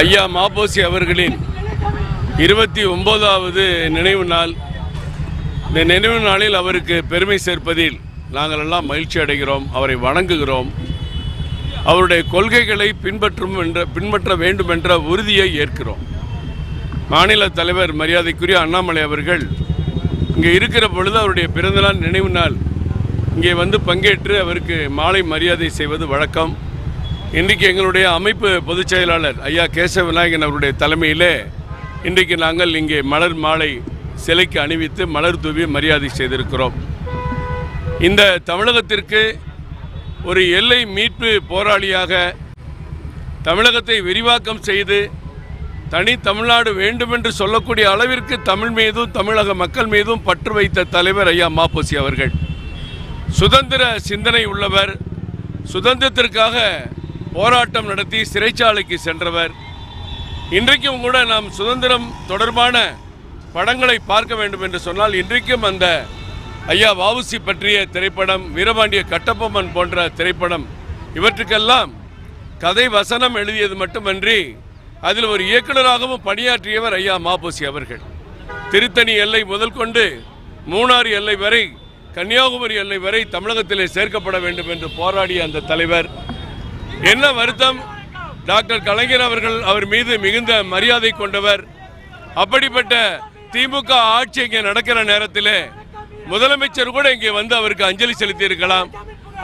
ஐயா மாபோசி அவர்களின் இருபத்தி ஒன்பதாவது நினைவு நாள். இந்த நினைவு நாளில் அவருக்கு பெருமை சேர்ப்பதில் நாங்கள் எல்லாம் மகிழ்ச்சி அடைகிறோம் அவரை வணங்குகிறோம். அவருடைய கொள்கைகளை பின்பற்றும் என்ற பின்பற்ற வேண்டும் என்ற உறுதியை ஏற்கிறோம். மாநில தலைவர் மரியாதைக்குரிய அண்ணாமலை அவர்கள் இங்கே இருக்கிற பொழுது அவருடைய பிறந்தநாள் நினைவு நாள். இங்கே வந்து பங்கேற்று அவருக்கு மாலை மரியாதை செய்வது வழக்கம். இன்றைக்கு எங்களுடைய அமைப்பு பொதுச் செயலாளர் ஐயா கேசவ விநாயகன் அவருடைய தலைமையிலே இன்றைக்கு நாங்கள் இங்கே மலர் மாலை சிலைக்கு அணிவித்து மலர் தூவி மரியாதை செய்திருக்கிறோம். இந்த தமிழகத்திற்கு ஒரு எல்லை மீட்பு போராளியாக தமிழகத்தை விரிவாக்கம் செய்து தனி தமிழ்நாடு வேண்டுமென்று சொல்லக்கூடிய அளவிற்கு தமிழ் மீதும் தமிழக மக்கள் மீதும் பற்று வைத்த தலைவர் ஐயா மாப்போசி அவர்கள். சுதந்திர சிந்தனை உள்ளவர். சுதந்திரத்திற்காக போராட்டம் நடத்தி சிறைச்சாலைக்கு சென்றவர். இன்றைக்கும் கூட நாம் சுதந்திரம் தொடர்பான படங்களை பார்க்க வேண்டும் என்று சொன்னால் இன்றைக்கும் அந்த ஐயா வாவுசி பற்றிய திரைப்படம் வீரபாண்டிய கட்டபொம்மன் போன்ற திரைப்படம் இவற்றுக்கெல்லாம் கதை வசனம் எழுதியது மட்டுமன்றி அதில் ஒரு இயக்குனராகவும் பணியாற்றியவர் ஐயா மாபோசி அவர்கள். திருத்தணி எல்லை முதல் கொண்டு மூணாறு எல்லை வரை கன்னியாகுமரி எல்லை வரை தமிழகத்திலே சேர்க்கப்பட வேண்டும் என்று போராடிய அந்த தலைவர். என்ன வருத்தம்? டாக்டர் கலைஞர் அவர்கள் அவர் மீது மிகுந்த மரியாதை கொண்டவர். அப்படிப்பட்ட திமுக ஆட்சி இங்கே நடக்கிற நேரத்தில் முதலமைச்சர் கூட இங்கே வந்து அவருக்கு அஞ்சலி செலுத்தி இருக்கலாம்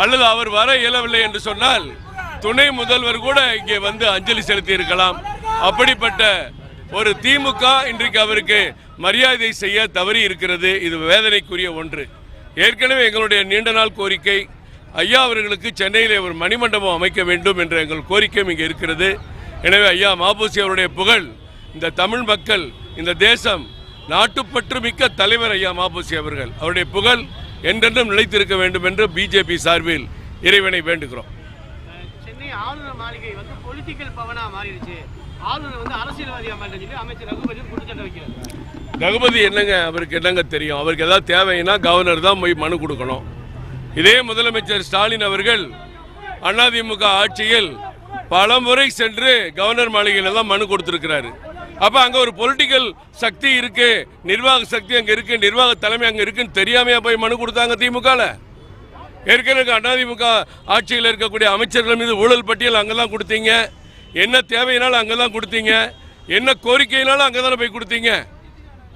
அல்லது அவர் வர இயலவில்லை என்று சொன்னால் துணை முதல்வர் கூட இங்கே வந்து அஞ்சலி செலுத்தி இருக்கலாம் அப்படிப்பட்ட ஒரு திமுக இன்றைக்கு அவருக்கு மரியாதை செய்ய தவறி இருக்கிறது. இது வேதனைக்குரிய ஒன்று. ஏற்கனவே எங்களுடைய நீண்ட நாள் கோரிக்கை ஐயா அவர்களுக்கு சென்னையிலே ஒரு மணிமண்டபம் அமைக்க வேண்டும் என்ற எங்கள் கோரிக்கையும் இங்கே இருக்கிறது. எனவே ஐயா மாபூசி அவருடைய புகழ் இந்த தமிழ் மக்கள் இந்த தேசம் நாட்டுப்பற்று மிக்க தலைவர் ஐயா மாபூசி அவர்கள். அவருடைய புகழ் என்றென்றும் நிலைத்திருக்க வேண்டும் என்று பிஜேபி சார்பில் இறைவனை வேண்டுகிறோம். சென்னை ஆளுநர் மாளிகை வந்து பொலிட்டிக்கல் பவனா மாறிடுச்சு. ஆளுநர் வந்து அரசியல்வாதியா மாட்டேன்னு சொல்லி அமைச்சர் ரகுபதி குற்றச்சாட்டு வைக்கிறார். ரகுபதி என்னங்க அவருக்கு என்னங்க தெரியும்? அவருக்கு ஏதாவது தேவைன்னா கவர்னர் தான் போய் மனு கொடுக்கணும். இதே முதலமைச்சர் ஸ்டாலின் அவர்கள் அதிமுக ஆட்சியில் பல முறை சென்று கவர்னர் மாளிகையில் தான் மனு கொடுத்திருக்கிறாரு. அப்ப அங்க ஒரு பொலிட்டிக்கல் சக்தி இருக்கு நிர்வாக சக்தி அங்க இருக்கு நிர்வாக தலைமை அங்க இருக்குன்னு தெரியாமையா போய் மனு கொடுத்தாங்க திமுகல? ஏற்கனவே அதிமுக ஆட்சியில் இருக்கக்கூடிய அமைச்சர்கள் மீது ஊழல் பட்டியல் அங்கெல்லாம் கொடுத்தீங்க. என்ன தேவையினாலும் அங்கெல்லாம் கொடுத்தீங்க. என்ன கோரிக்கையினாலும் அங்கே தானே போய் கொடுத்தீங்க.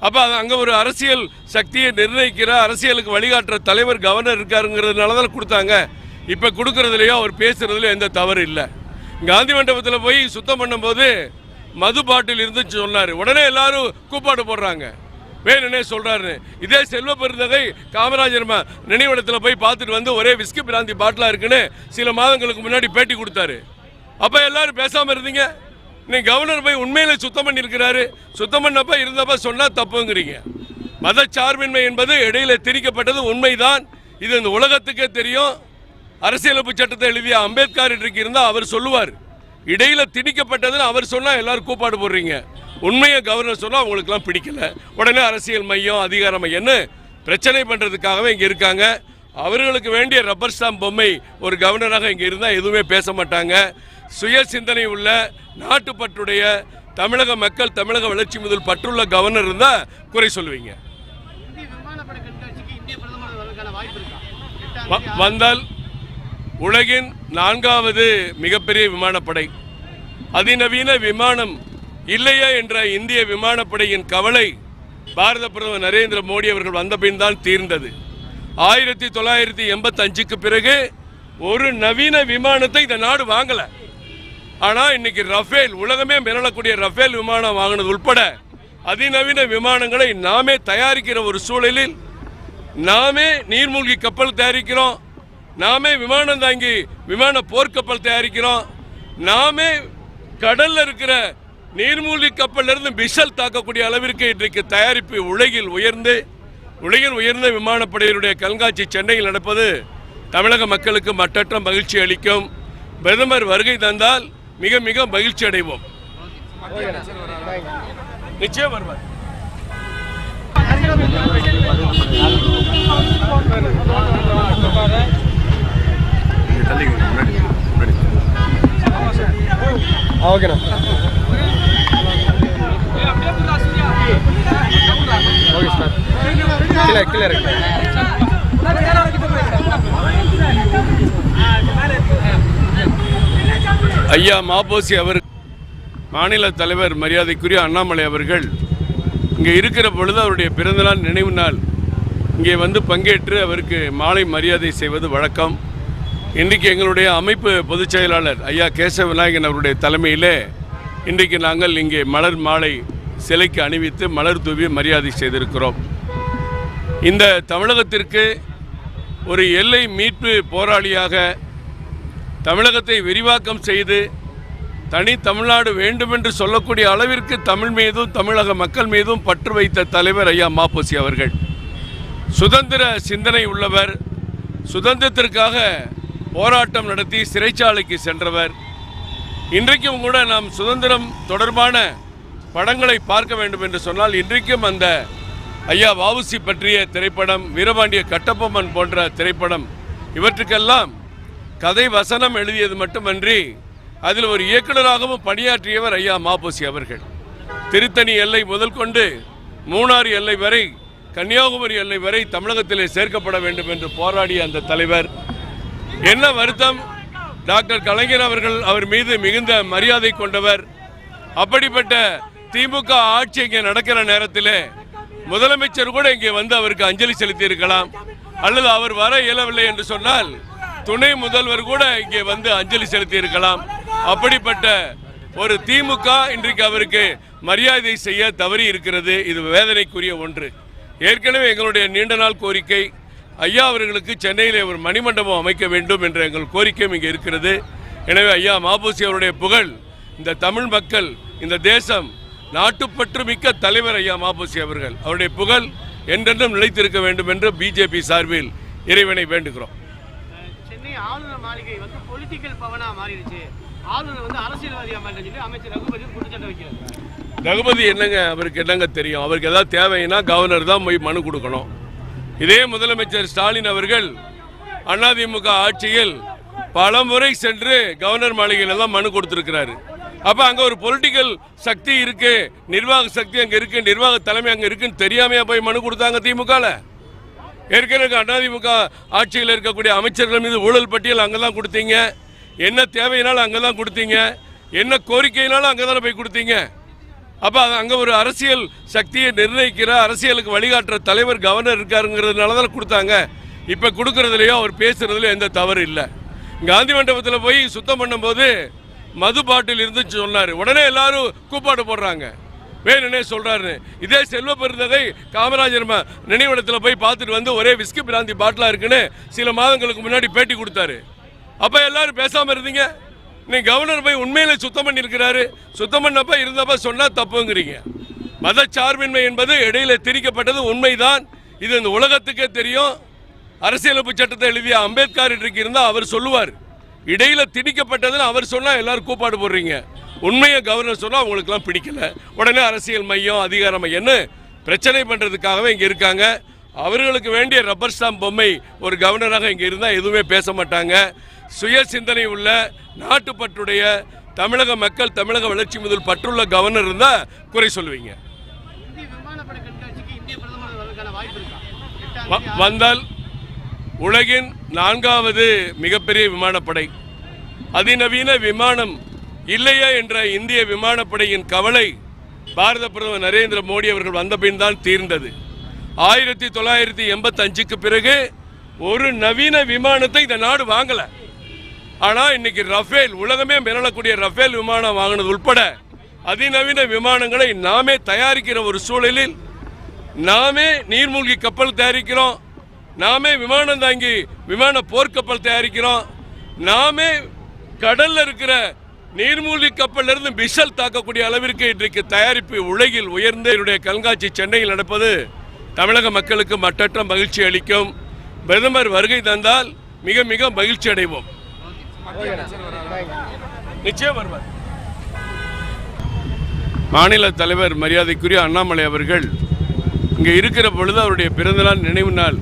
அப்போ அது அங்கே ஒரு அரசியல் சக்தியை நிர்ணயிக்கிற அரசியலுக்கு வழிகாட்டுற தலைவர் கவர்னர் இருக்காருங்கிறதுனால தான் கொடுத்தாங்க. இப்போ கொடுக்கறதுலையோ அவர் பேசுறதுலையோ எந்த தவறு இல்லை. காந்தி மண்டபத்தில் போய் சுத்தம் பண்ணும்போது மது பாட்டில் இருந்துச்சு சொன்னார். உடனே எல்லாரும் கூப்பாடு போடுறாங்க. வேணுன்னே சொல்கிறாருன்னு இதே செல்வ பெருந்தகை காமராஜர் நினைவிடத்தில் போய் பார்த்துட்டு வந்து ஒரே விஸ்கி பிராந்தி பாட்டிலாக இருக்குன்னு சில மாதங்களுக்கு முன்னாடி பேட்டி கொடுத்தாரு. அப்போ எல்லாரும் பேசாமல் இருந்தீங்க? இன்னைக்கு கவர்னர் போய் உண்மையில சுத்தம் பண்ணியிருக்கிறாரு. சுத்தம் பண்ணப்ப இருந்தப்ப சொன்னா தப்புங்கிறீங்க. மதச்சார்பின்மை என்பது இடையில திரிக்கப்பட்டது உண்மைதான். இது இந்த உலகத்துக்கே தெரியும். அரசியலமைப்பு சட்டத்தை எழுதிய அம்பேத்கர் இன்றைக்கு இருந்தால் அவர் சொல்லுவார். இடையில திணிக்கப்பட்டதுன்னு அவர் சொன்னால் எல்லாரும் கூப்பாடு போடுறீங்க. உண்மையை கவர்னர் சொன்னால் அவங்களுக்குலாம் பிடிக்கல. உடனே அரசியல் மையம் அதிகார மையம்னு பிரச்சனை பண்ணுறதுக்காகவே இங்கே இருக்காங்க. அவர்களுக்கு வேண்டிய ரப்பர் ஸ்டாம்ப் பொம்மை ஒரு கவர்னராக இங்கே இருந்தால் எதுவுமே பேச மாட்டாங்க. சுய சிந்தனை உள்ள நாட்டுப்பற்றுடைய தமிழக மக்கள் தமிழக வளர்ச்சி முதல் பற்றுள்ள கவர்னர் இருந்தா குறை சொல்லுவீங்க. வந்தால் உலகின் நான்காவது மிகப்பெரிய விமானப்படை. அதிநவீன விமானம் இல்லையா என்ற இந்திய விமானப்படையின் கவலை பாரத பிரதமர் நரேந்திர மோடி அவர்கள் வந்த பின் தான் தீர்ந்தது. ஆயிரத்தி தொள்ளாயிரத்தி எண்பத்தி அஞ்சுக்கு பிறகு ஒரு நவீன விமானத்தை இந்த நாடு வாங்கல. ஆனால் இன்னைக்கு ரஃபேல் உலகமே மிரளக்கூடிய ரஃபேல் விமானம் வாங்கினது உட்பட அதிநவீன விமானங்களை நாமே தயாரிக்கிற ஒரு சூழலில் நாமே நீர்மூழ்கி கப்பல் தயாரிக்கிறோம். நாமே விமானம் தாங்கி விமான போர்க்கப்பல் தயாரிக்கிறோம். நாமே கடல்ல இருக்கிற நீர்மூழ்கி கப்பல்ல இருந்து மிஷல் தாக்கக்கூடிய அளவிற்கு இன்றைக்கு தயாரிப்பு உலகில் உயர்ந்து உலகில் உயர்ந்த விமானப்படையினுடைய கண்காட்சி சென்னையில் நடப்பது தமிழக மக்களுக்கு மட்டற்ற மகிழ்ச்சி அளிக்கும். பிரதமர் வருகை தந்தால் மிக மிக மகிழ்ச்சி அடைவோம். நிச்சயம் வருவார். ஓகேண்ணா ஓகே சார். Clear clear. ஐயா மாபோசி அவர் மாநில தலைவர் மரியாதைக்குரிய அண்ணாமலை அவர்கள் இங்கே இருக்கிற பொழுது அவருடைய பிறந்தநாள் நினைவு நாள். இங்கே வந்து பங்கேற்று அவருக்கு மாலை மரியாதை செய்வது வழக்கம். இன்றைக்கு எங்களுடைய அமைப்பு பொதுச் செயலாளர் ஐயா கேசவ விநாயகன் அவருடைய தலைமையிலே இன்றைக்கு நாங்கள் இங்கே மலர் மாலை சிலைக்கு அணிவித்து மலர் தூவி மரியாதை செய்திருக்கிறோம். இந்த தமிழகத்திற்கு ஒரு எல்லை மீட்பு போராளியாக தமிழகத்தை விரிவாக்கம் செய்து தனி தமிழ்நாடு வேண்டுமென்று சொல்லக்கூடிய அளவிற்கு தமிழ் மீதும் தமிழக மக்கள் மீதும் பற்று வைத்த தலைவர் ஐயா மாப்போசி அவர்கள். சுதந்திர சிந்தனை உள்ளவர். சுதந்திரத்திற்காக போராட்டம் நடத்தி சிறைச்சாலைக்கு சென்றவர். இன்றைக்கும் கூட நாம் சுதந்திரம் தொடர்பான படங்களை பார்க்க வேண்டும் என்று சொன்னால் இன்றைக்கும் அந்த ஐயா வாவுசி பற்றிய திரைப்படம் வீரபாண்டிய கட்டபொம்மன் போன்ற திரைப்படம் இவற்றுக்கெல்லாம் கதை வசனம் எழுதியது மட்டுமன்றி அதில் ஒரு இயக்குனராகவும் பணியாற்றியவர் ஐயா மாபோசி அவர்கள். திருத்தணி எல்லை முதல் கொண்டு மூணாறு எல்லை வரை கன்னியாகுமரி எல்லை வரை தமிழகத்திலே சேர்க்கப்பட வேண்டும் என்று போராடிய அந்த தலைவர். என்ன வருத்தம்? டாக்டர் கலைஞர் அவர்கள் அவர் மீது மிகுந்த மரியாதை கொண்டவர். அப்படிப்பட்ட திமுக ஆட்சி இங்கே நடக்கிற நேரத்திலே முதலமைச்சர் கூட இங்கே வந்து அவருக்கு அஞ்சலி செலுத்தி இருக்கலாம் அல்லது அவர் வர இயலவில்லை என்று சொன்னால் துணை முதல்வர் கூட இங்கே வந்து அஞ்சலி செலுத்தி இருக்கலாம் அப்படிப்பட்ட ஒரு திமுக இன்றைக்கு அவருக்கு மரியாதை செய்ய தவறி இருக்கிறது. இது வேதனைக்குரிய ஒன்று. ஏற்கனவே எங்களுடைய நீண்ட நாள் கோரிக்கை ஐயா அவர்களுக்கு சென்னையிலே ஒரு மணிமண்டபம் அமைக்க வேண்டும் என்ற எங்கள் கோரிக்கையும் இங்கே இருக்கிறது. எனவே ஐயா மாபூசி அவருடைய புகழ் இந்த தமிழ் மக்கள் இந்த தேசம் நாட்டுப்பற்று மிக்க தலைவர் ஐயா மாபூசி அவர்கள். அவருடைய புகழ் என்றென்றும் நிலைத்திருக்க வேண்டும் என்று பிஜேபி சார்பில் இறைவனை வேண்டுகிறோம். ஆளுநர் மாளிகை வந்து பொலிட்டிக்கல் பவனா மாறிடுச்சு. ஆளுநர் வந்து அரசியல்வாதியா மாட்டேன்னு சொல்லி அமைச்சர் ரகுபதி குற்றச்சாட்டு வைக்கிறார். ரகுபதி என்னங்க அவருக்கு என்னங்க தெரியும்? அவருக்கு ஏதாவது தேவைன்னா கவர்னர் தான் போய் மனு கொடுக்கணும். இதே முதலமைச்சர் ஸ்டாலின் அவர்கள் அதிமுக ஆட்சியில் பல முறை சென்று கவர்னர் மாளிகையில் தான் மனு கொடுத்துருக்கிறாரு. அப்போ அங்கே ஒரு பொலிட்டிக்கல் சக்தி இருக்கு நிர்வாக சக்தி அங்கே இருக்கு நிர்வாக தலைமை அங்கே இருக்குன்னு தெரியாமையா போய் மனு கொடுத்தாங்க திமுகவில் ஏற்கனவே அதிமுக ஆட்சியில் இருக்கக்கூடிய அமைச்சர்கள் மீது ஊழல் பட்டியல் அங்கே தான் கொடுத்தீங்க. என்ன தேவையினாலும் அங்கே தான் கொடுத்தீங்க. என்ன கோரிக்கையினாலும் அங்கே தானே போய் கொடுத்தீங்க. அப்போ அது அங்கே ஒரு அரசியல் சக்தியை நிர்ணயிக்கிற அரசியலுக்கு வழிகாட்டுற தலைவர் கவர்னர் இருக்காருங்கிறதுனால தான் கொடுத்தாங்க. இப்போ கொடுக்குறதுலையோ அவர் பேசுகிறதுலையோ எந்த தவறு இல்லை. காந்தி மண்டபத்தில் போய் சுத்தம் பண்ணும்போது மது பாட்டில் இருந்துச்சு சொன்னார். உடனே எல்லாரும் கூப்பாடு போடுறாங்க. வேணும்னே சொல்றாரு. இதே செல்வ பெருந்தகை காமராஜர் ம- போய் பார்த்துட்டு வந்து ஒரே விஸ்கி பிராந்தி பாட்டிலா இருக்குன்னு சில மாதங்களுக்கு முன்னாடி பேட்டி கொடுத்தாரு. அப்ப எல்லாரும் பேசாம இருந்தீங்க? நீ கவர்னர் போய் உண்மையில சுத்தம் பண்ணியிருக்கிறாரு. சுத்தம் பண்ணப்ப இருந்தப்ப சொன்னா தப்புங்கிறீங்க. மதச்சார்பின்மை என்பது இடையில திரிக்கப்பட்டது உண்மைதான். இது இந்த உலகத்துக்கே தெரியும். அரசியலமைப்பு சட்டத்தை எழுதிய அம்பேத்கர் இன்றைக்கு அவர் சொல்லுவார். இடையில திணிக்கப்பட்டதுன்னு அவர் சொன்னால் எல்லாரும் கூப்பாடு போடுறீங்க. உண்மையை கவர்னர் சொன்னா அவங்களுக்குலாம் பிடிக்கல. உடனே அரசியல் மையம் அதிகார மையம்னு பிரச்சனை பண்றதுக்காகவே இங்க இருக்காங்க. அவர்களுக்கு வேண்டிய ரப்பர் ஸ்டாம்ப் பொம்மை ஒரு கவர்னராக இங்க இருந்தா எதுவுமே பேச மாட்டாங்க. சுய சிந்தனை உள்ள நாட்டுப்பற்றுடைய தமிழக மக்கள் தமிழக வளர்ச்சி முதல் பற்றுள்ள கவர்னர் இருந்தா குறை சொல்லுவீங்க. வந்தால் உலகின் நான்காவது மிகப்பெரிய விமானப்படை. அதிநவீன விமானம் இல்லையா என்ற இந்திய விமானப்படையின் கவலை பாரத பிரதமர் நரேந்திர மோடி அவர்கள் வந்த பின் தான் தீர்ந்தது. ஆயிரத்தி தொள்ளாயிரத்தி எண்பத்தஞ்சுக்கு பிறகு ஒரு நவீன விமானத்தை இந்த நாடு வாங்கல. ஆனால் இன்னைக்கு ரஃபேல் உலகமே மிரளக்கூடிய ரஃபேல் விமானம் வாங்கினது உட்பட அதிநவீன விமானங்களை நாமே தயாரிக்கிற ஒரு சூழலில் நாமே நீர்மூழ்கி கப்பல் தயாரிக்கிறோம். நாமே விமானம் தாங்கி விமான போர்க்கப்பல் தயாரிக்கிறோம். நாமே கடல்ல இருக்கிற நீர்மூழ்கி கப்பல்ல இருந்து மிஷல் தாக்கக்கூடிய அளவிற்கு இன்றைக்கு தயாரிப்பு உலகில் உயர்ந்த என்னுடைய கண்காட்சி சென்னையில் நடப்பது தமிழக மக்களுக்கு மட்டற்ற மகிழ்ச்சி அளிக்கும். பிரதமர் வருகை தந்தால் மிக மிக மகிழ்ச்சி அடைவோம். நிச்சயம் வருவார். மாநில தலைவர் மரியாதைக்குரிய அண்ணாமலை அவர்கள் இங்கே இருக்கிற பொழுது அவருடைய பிறந்தநாள் நினைவு நாள்.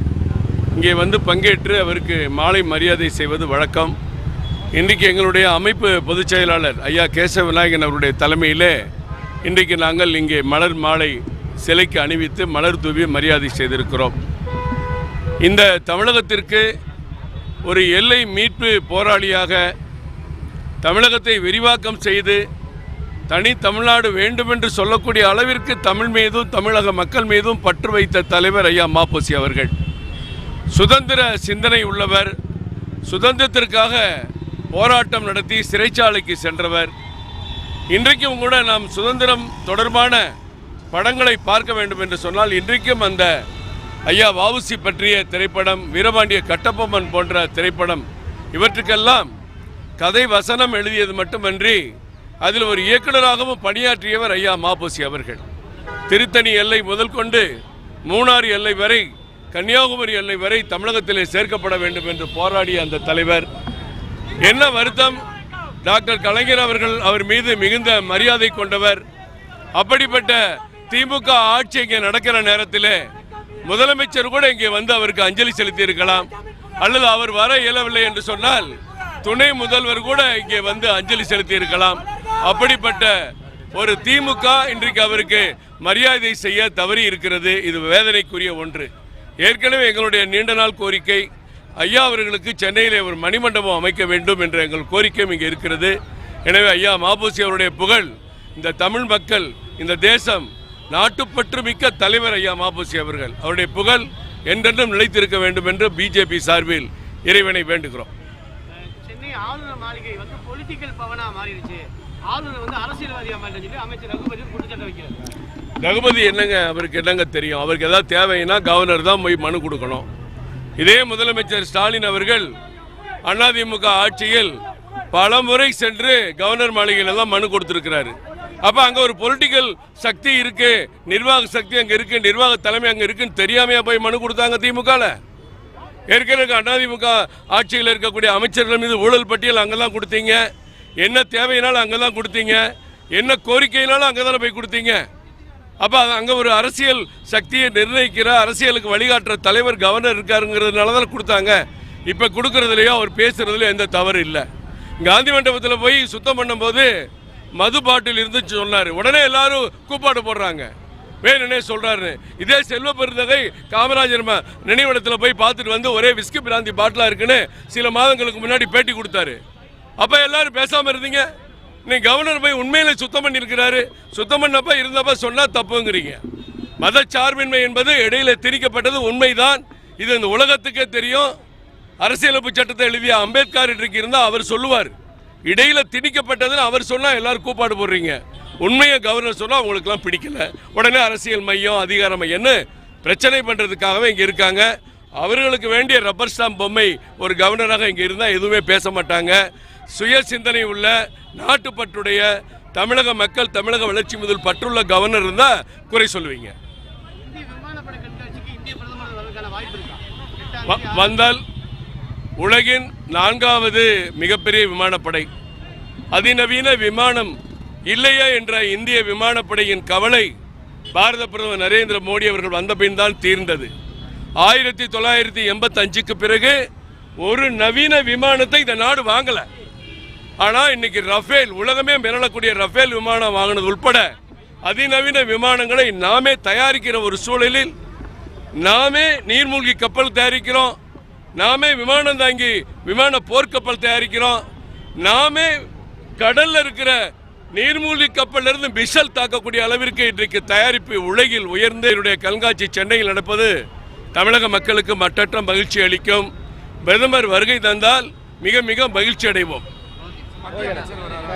இங்கே வந்து பங்கேற்று அவருக்கு மாலை மரியாதை செய்வது வழக்கம். இன்றைக்கு எங்களுடைய அமைப்பு பொதுச் செயலாளர் ஐயா கேசவ விநாயகன் அவருடைய தலைமையிலே இன்றைக்கு நாங்கள் இங்கே மலர் மாலை சிலைக்கு அணிவித்து மலர் தூவி மரியாதை செய்திருக்கிறோம். இந்த தமிழகத்திற்கு ஒரு எல்லை மீட்பு போராளியாக தமிழகத்தை விரிவாக்கம் செய்து தனி தமிழ்நாடு வேண்டுமென்று சொல்லக்கூடிய அளவிற்கு தமிழ் மீதும் தமிழக மக்கள் மீதும் பற்று வைத்த தலைவர் ஐயா மாப்போசி அவர்கள். சுதந்திர சிந்தனை உள்ளவர். சுதந்திரத்திற்காக போராட்டம் நடத்தி சிறைச்சாலைக்கு சென்றவர். இன்றைக்கும் கூட நாம் சுதந்திரம் தொடர்பான படங்களை பார்க்க வேண்டும் என்று சொன்னால் இன்றைக்கும் அந்த ஐயா வாவுசி பற்றிய திரைப்படம் வீரபாண்டிய கட்டபொம்மன் போன்ற திரைப்படம் இவற்றுக்கெல்லாம் கதை வசனம் எழுதியது மட்டுமன்றி அதில் ஒரு இயக்குனராகவும் பணியாற்றியவர் ஐயா மாபோசி அவர்கள். திருத்தணி எல்லை முதல் கொண்டு மூணாறு எல்லை வரை கன்னியாகுமரி எல்லை வரை தமிழகத்திலே சேர்க்கப்பட வேண்டும் என்று போராடிய அந்த தலைவர் என்ன வருத்தம்? டாக்டர் கலைஞர் அவர்கள் அவர் மீது மிகுந்த மரியாதை கொண்டவர். அப்படிப்பட்ட திமுக ஆட்சி இங்கே நடக்கிற நேரத்தில் முதலமைச்சர் கூட இங்கே வந்து அவருக்கு அஞ்சலி செலுத்தி இருக்கலாம் அல்லது அவர் வர இயலவில்லை என்று சொன்னால் துணை முதல்வர் கூட இங்கே வந்து அஞ்சலி செலுத்தி இருக்கலாம் அப்படிப்பட்ட ஒரு திமுக இன்றைக்கு அவருக்கு மரியாதை செய்ய தவறி இருக்கிறது. இது வேதனைக்குரிய ஒன்று. ஏற்கனவே எங்களுடைய நீண்ட நாள் கோரிக்கை ஐயா அவர்களுக்கு சென்னையிலே ஒரு மணிமண்டபம் அமைக்க வேண்டும் என்ற எங்கள் கோரிக்கையும் இங்கே இருக்கிறது. எனவே ஐயா மாபூசி அவருடைய புகழ் இந்த தமிழ் மக்கள் இந்த தேசம் நாட்டுப்பற்று மிக்க தலைவர் ஐயா மாபூசி அவர்கள். அவருடைய புகழ் என்றென்றும் நிலைத்திருக்க வேண்டும் என்று பிஜேபி சார்பில் இறைவனை வேண்டுகிறோம். சென்னை ஆளுநர் மாளிகை வந்து பொலிட்டிக்கல் பவனா மாறிடுச்சு. ஆளுநர் வந்து அரசியல்வாதியா மாறிட்டு சொல்லி அமைச்சர் ரகுபதி குற்றச்சாட்டு வைக்கிறார். ரகுபதி என்னங்க அவருக்கு என்னங்க தெரியும்? அவருக்கு ஏதாவது தேவைன்னா கவர்னர் தான் போய் மனு கொடுக்கணும். இதே முதலமைச்சர் ஸ்டாலின் அவர்கள் அதிமுக ஆட்சியில் பல முறை சென்று கவர்னர் மாளிகையில் தான் மனு கொடுத்திருக்கிறாரு. அப்ப அங்க ஒரு பொலிட்டிக்கல் சக்தி இருக்கு நிர்வாக சக்தி அங்க இருக்கு நிர்வாக தலைமை அங்க இருக்குன்னு தெரியாமையா போய் மனு கொடுத்தாங்க திமுகல? ஏற்கனவே அதிமுக ஆட்சியில் இருக்கக்கூடிய அமைச்சர்கள் மீது ஊழல் பட்டியல் அங்கெல்லாம் கொடுத்தீங்க. என்ன தேவையினாலும் அங்கெல்லாம் கொடுத்தீங்க. என்ன கோரிக்கையினாலும் அங்கே தானே போய் கொடுத்தீங்க. அப்போ அங்கே ஒரு அரசியல் சக்தியை நிர்ணயிக்கிற அரசியலுக்கு வழிகாட்டுற தலைவர் கவர்னர் இருக்காருங்கிறதுனால தான் கொடுத்தாங்க. இப்போ கொடுக்கறதுலையோ அவர் பேசுகிறதுலையோ எந்த தவறு இல்லை. காந்தி மண்டபத்தில் போய் சுத்தம் பண்ணும்போது மது பாட்டில் இருந்துச்சு சொன்னார். உடனே எல்லாரும் கூப்பாடு போடுறாங்க. வேணுன்னே சொல்கிறாருன்னு இதே செல்வ பெருந்தகை காமராஜர் ம- நினைவிடத்தில் போய் பார்த்துட்டு வந்து ஒரே விஸ்கி பிராந்தி பாட்டிலாக இருக்குன்னு சில மாதங்களுக்கு முன்னாடி பேட்டி கொடுத்தாரு. அப்போ எல்லாரும் பேசாமல் இருந்தீங்க? நீ கவர்னர் போய் உண்மையில சுத்தம் பண்ணியிருக்கிறாரு. சுத்தம் பண்ணப்ப இருந்தப்ப சொன்னா தப்புங்கிறீங்க. மதச்சார்பின்மை என்பது இடையில திரிக்கப்பட்டது உண்மைதான். இது இந்த உலகத்துக்கே தெரியும். அரசியலமைப்பு சட்டத்தை எழுதிய அம்பேத்கர் இன்றைக்கு இருந்தால் அவர் சொல்லுவார். இடையில திணிக்கப்பட்டதுன்னு அவர் சொன்னால் எல்லாரும் கூப்பாடு போடுறீங்க. உண்மையை கவர்னர் சொன்னால் அவங்களுக்குலாம் பிடிக்கல. உடனே அரசியல் மையம் அதிகார மையம்னு பிரச்சனை பண்ணுறதுக்காகவே இங்கே இருக்காங்க. அவர்களுக்கு வேண்டிய ரப்பர் ஸ்டாம்ப் பொம்மை ஒரு கவர்னராக இங்கே இருந்தால் எதுவுமே பேச மாட்டாங்க. சுய சிந்தனை உள்ள நாட்டுப்பற்றுடைய தமிழக மக்கள் தமிழக வளர்ச்சி முதல் பற்றுள்ள கவர்னர் இருந்தா குறை சொல்லுவீங்க. வந்தால் உலகின் நான்காவது மிகப்பெரிய விமானப்படை. அதிநவீன விமானம் இல்லையா என்ற இந்திய விமானப்படையின் கவலை பாரத பிரதமர் நரேந்திர மோடி அவர்கள் வந்த பின் தான் தீர்ந்தது. ஆயிரத்தி தொள்ளாயிரத்தி எண்பத்தி அஞ்சுக்கு பிறகு ஒரு நவீன விமானத்தை இந்த நாடு வாங்கல. ஆனால் இன்னைக்கு ரஃபேல் உலகமே மிரளக்கூடிய ரஃபேல் விமானம் வாங்கினது உட்பட அதிநவீன விமானங்களை நாமே தயாரிக்கிற ஒரு சூழலில் நாமே நீர்மூழ்கி கப்பல் தயாரிக்கிறோம். நாமே விமானம் தாங்கி விமான போர்க்கப்பல் தயாரிக்கிறோம். நாமே கடல்ல இருக்கிற நீர்மூழ்கி கப்பல் இருந்து மிஷல் தாக்கக்கூடிய அளவிற்கு இன்றைக்கு தயாரிப்பு உலகில் உயர்ந்த என்னுடைய கண்காட்சி சென்னையில் நடப்பது தமிழக மக்களுக்கு மட்டற்ற மகிழ்ச்சி அளிக்கும். பிரதமர் வருகை தந்தால் மிக மிக மகிழ்ச்சி அடைவோம். Oigan, venga.